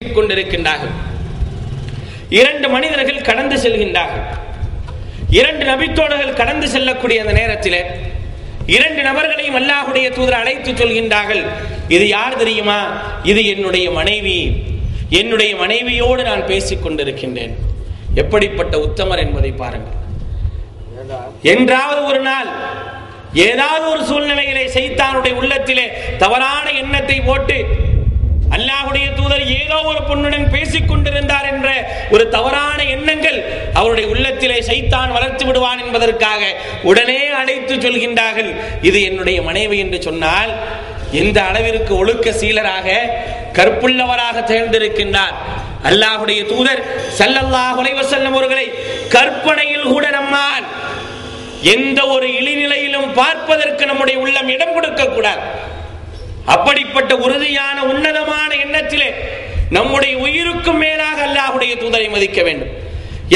கொண்டிருக்கின்றார்கள். இரண்டு மனிதர்கள் கடந்து செல்கின்றார்கள். இரண்டு நபித்தோழர்கள் கடந்து செல்லக்கூடிய அந்த நேரத்தில் இரண்டு நபர்களையும் அல்லாஹுடைய தூதர் அழைத்து சொல்கின்றார்கள். இது யார் தெரியுமா? இது என்னுடைய மனைவி. என்னுடைய மனைவியோடு நான் பேசிக் கொண்டிருக்கின்றேன். எப்படிப்பட்ட உத்தமர் என்பதை பாருங்கள். என்றாவது ஒரு நாள் ஏதாவது ஒரு சூழ்நிலையிலே செய்தானுடைய உள்ளத்திலே தவறான எண்ணத்தை போட்டு அல்லாஹுடைய தூதர் ஏதோ ஒரு பொண்ணுடன் பேசிக் கொண்டிருந்தார் என்ற ஒரு தவறான எண்ணங்கள் அவருடைய உள்ளத்திலே சைத்தான் வளர்த்து விடுவான் என்பதற்காக உடனே அழைத்து சொல்கின்றார்கள். இது என்னுடைய மனைவி என்று சொன்னால் எந்த அளவிற்கு ஒழுக்க சீலராக கற்புள்ளவராக தேர்ந்திருக்கின்றார் அல்லாஹுடைய தூதர் சல்லல்லாஹ் செல்லும் அவர்களை கற்பனையில் கூட நம்மால் எந்த ஒரு இழிநிலையிலும் பார்ப்பதற்கு நம்முடைய உள்ளம் இடம் கொடுக்க கூடாது அப்படிப்பட்ட உறுதியான உன்னதமான எண்ணத்திலே நம்முடைய உயிருக்கும் மேலாக அல்லாஹுடைய தூதரை மதிக்க வேண்டும்.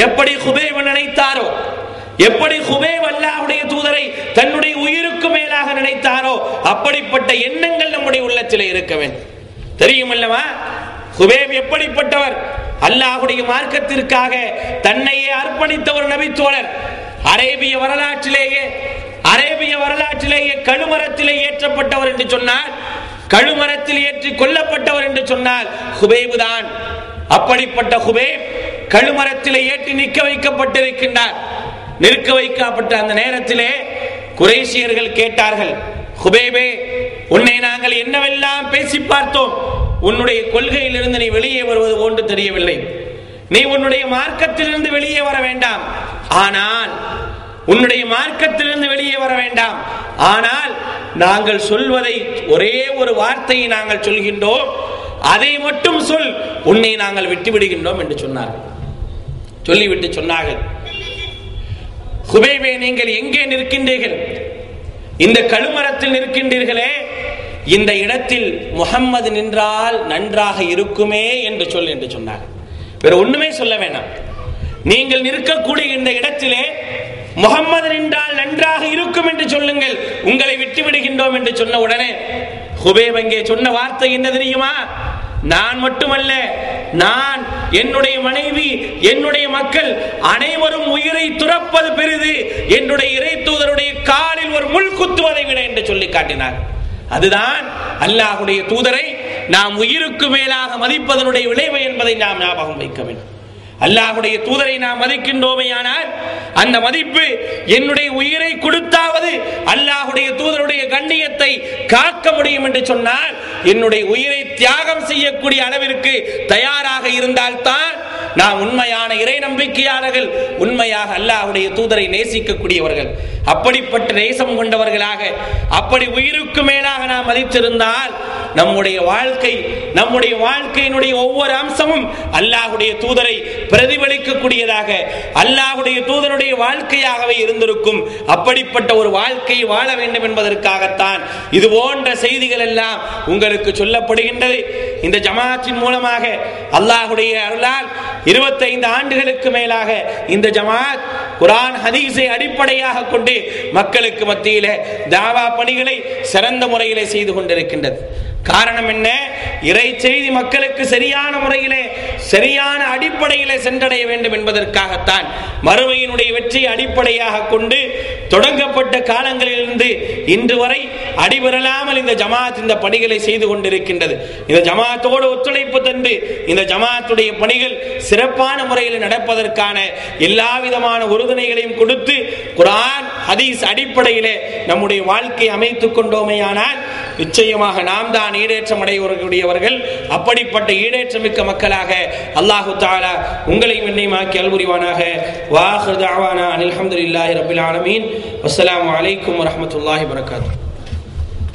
எப்படி குபேவ நினைத்தாரோ எப்படி குபேவ் அல்லாஹுடைய தூதரை தன்னுடைய உயிருக்கு மேலாக நினைத்தாரோ அப்படிப்பட்ட எண்ணங்கள் நம்முடைய உள்ளத்திலே இருக்க வேண்டும். தெரியும் அல்லவா? குபேவ் எப்படிப்பட்டவர்? அல்லாஹுடைய மார்க்கத்திற்காக தன்னையே அர்ப்பணித்த ஒரு நபித்தோழர். அரேபிய வரலாற்றிலேயே அரேபிய வரலாற்றிலேயே கழுமரத்திலே ஏற்றப்பட்டவர் என்று சொன்னார் கழுமரத்தில் ஏற்றி கொல்லப்பட்டவர் என்று சொன்னால் ஹுபேபு தான் அப்படிப்பட்ட ஹுபேப் கழுமரத்தில் ஏற்றி நிற்க வைக்கப்பட்டிருக்கின்றார். நிற்க வைக்கப்பட்ட அந்த நேரத்திலே குறைசியர்கள் கேட்டார்கள் ஹுபேபே உன்னை நாங்கள் என்னவெல்லாம் பேசி பார்த்தோம்? உன்னுடைய கொள்கையிலிருந்து நீ வெளியே வருவது போன்று தெரியவில்லை. நீ உன்னுடைய மார்க்கத்திலிருந்து வெளியே வர வேண்டாம். ஆனால் உன்னுடைய மார்க்கத்திலிருந்து வெளியே வர வேண்டாம். ஆனால் நாங்கள் சொல்வதை ஒரே ஒரு வார்த்தையை நாங்கள் சொல்கின்றோம். அதை மட்டும் சொல். உன்னை நாங்கள் விட்டு விடுகின்றோம் என்று சொன்னார்கள். சொல்லிவிட்டு சொன்னார்கள். குபேபே நீங்கள் எங்கே நிற்கின்றீர்கள்? இந்த கழுமரத்தில் நிற்கின்றீர்களே? இந்த இடத்தில் முகம்மது நின்றால் நன்றாக இருக்குமே என்று சொல் என்று சொன்னார் வேற ஒண்ணுமே சொல்ல வேண்டாம் நீங்கள் நிற்கக்கூடிய இந்த இடத்திலே முகம்மது நின்றால் நன்றாக இருக்கும் என்று சொல்லுங்கள். உங்களை விட்டு விடுகின்றோம் என்று சொன்ன உடனே ஹுபேப் அங்கே சொன்ன வார்த்தை என்ன தெரியுமா? நான் மட்டுமல்ல நான் என்னுடைய மனைவி என்னுடைய மக்கள் அனைவரும் உயிரை துறப்பது பெரிது. என்னுடைய இறை தூதருடைய காலில் ஒரு முள் குத்துவதை விட என்று சொல்லி காட்டினார். அதுதான் அல்லாஹுடைய தூதரை நாம் உயிருக்கு மேலாக மதிப்பதனுடைய விளைவு என்பதை நாம் ஞாபகம் வைக்க வேண்டும். அல்லாஹுடைய தூதரை நாம் மதிக்கின்றோமையானால் அந்த மதிப்பு என்னுடைய உயிரை கொடுத்தாவது அல்லாஹுடைய தூதருடைய கண்ணியத்தை காக்க முடியும் என்று சொன்னால் என்னுடைய உயிரை தியாகம் செய்யக்கூடிய அளவிற்கு தயாராக இருந்தால்தான் நாம் உண்மையான இறை நம்பிக்கையாளர்கள் உண்மையாக அல்லாஹுடைய தூதரை நேசிக்கக்கூடியவர்கள். அப்படிப்பட்ட நேசம் கொண்டவர்களாக அப்படி உயிருக்கு மேலாக நாம் மதித்திருந்தால் நம்முடைய வாழ்க்கை நம்முடைய வாழ்க்கையினுடைய ஒவ்வொரு அம்சமும் அல்லாஹுடைய தூதரை பிரதிபலிக்கக்கூடியதாக அல்லாஹுடைய தூதருடைய வாழ்க்கையாகவே இருந்திருக்கும். அப்படிப்பட்ட ஒரு வாழ்க்கையை வாழ வேண்டும் என்பதற்காகத்தான் இது போன்ற செய்திகள் எல்லாம் உங்களுக்கு சொல்லப்படுகின்றது. இந்த ஜமாத்தின் மூலமாக அல்லாஹுடைய அருளால் இருபத்தைந்து ஆண்டுகளுக்கு மேலாக இந்த ஜமாத் குரான் ஹதீஸை அடிப்படையாக கொண்டு மக்களுக்கு மத்தியில தாவா பணிகளை சிறந்த முறையிலே செய்து கொண்டிருக்கின்றது. காரணம் என்ன? இறை செய்தி மக்களுக்கு சரியான முறையிலே சரியான அடிப்படையிலே சென்றடைய வேண்டும் என்பதற்காகத்தான் மறுமையினுடைய வெற்றியை அடிப்படையாக கொண்டு தொடங்கப்பட்ட காலங்களிலிருந்து இன்று வரை அடிபெறலாமல் இந்த ஜமாத் இந்த பணிகளை செய்து கொண்டிருக்கின்றது. இந்த ஜமாத்தோடு ஒத்துழைப்பு தந்து இந்த ஜமாத்துடைய பணிகள் சிறப்பான முறையில் நடப்பதற்கான எல்லா விதமான உறுதுணைகளையும் கொடுத்து குரான் ஹதீஸ் அடிப்படையிலே நம்முடைய வாழ்க்கை அமைத்துக் கொண்டோமேயானால் நிச்சயமாக நாம் தான் ஈடேற்றம் அடையக்கூடியவர்கள் அப்படிப்பட்ட ஈடேற்றமிக்க மக்களாக அல்லாஹு தாலா உங்களை என்னையுமாக்கி அல்புரிவானாக வாஹர் தாவானா அனில் அஹமதுல்லாஹி ரபில் ஆலமீன் அஸ்ஸலாமு அலைக்கும் வரஹமத்துல்லாஹி வரகாத்து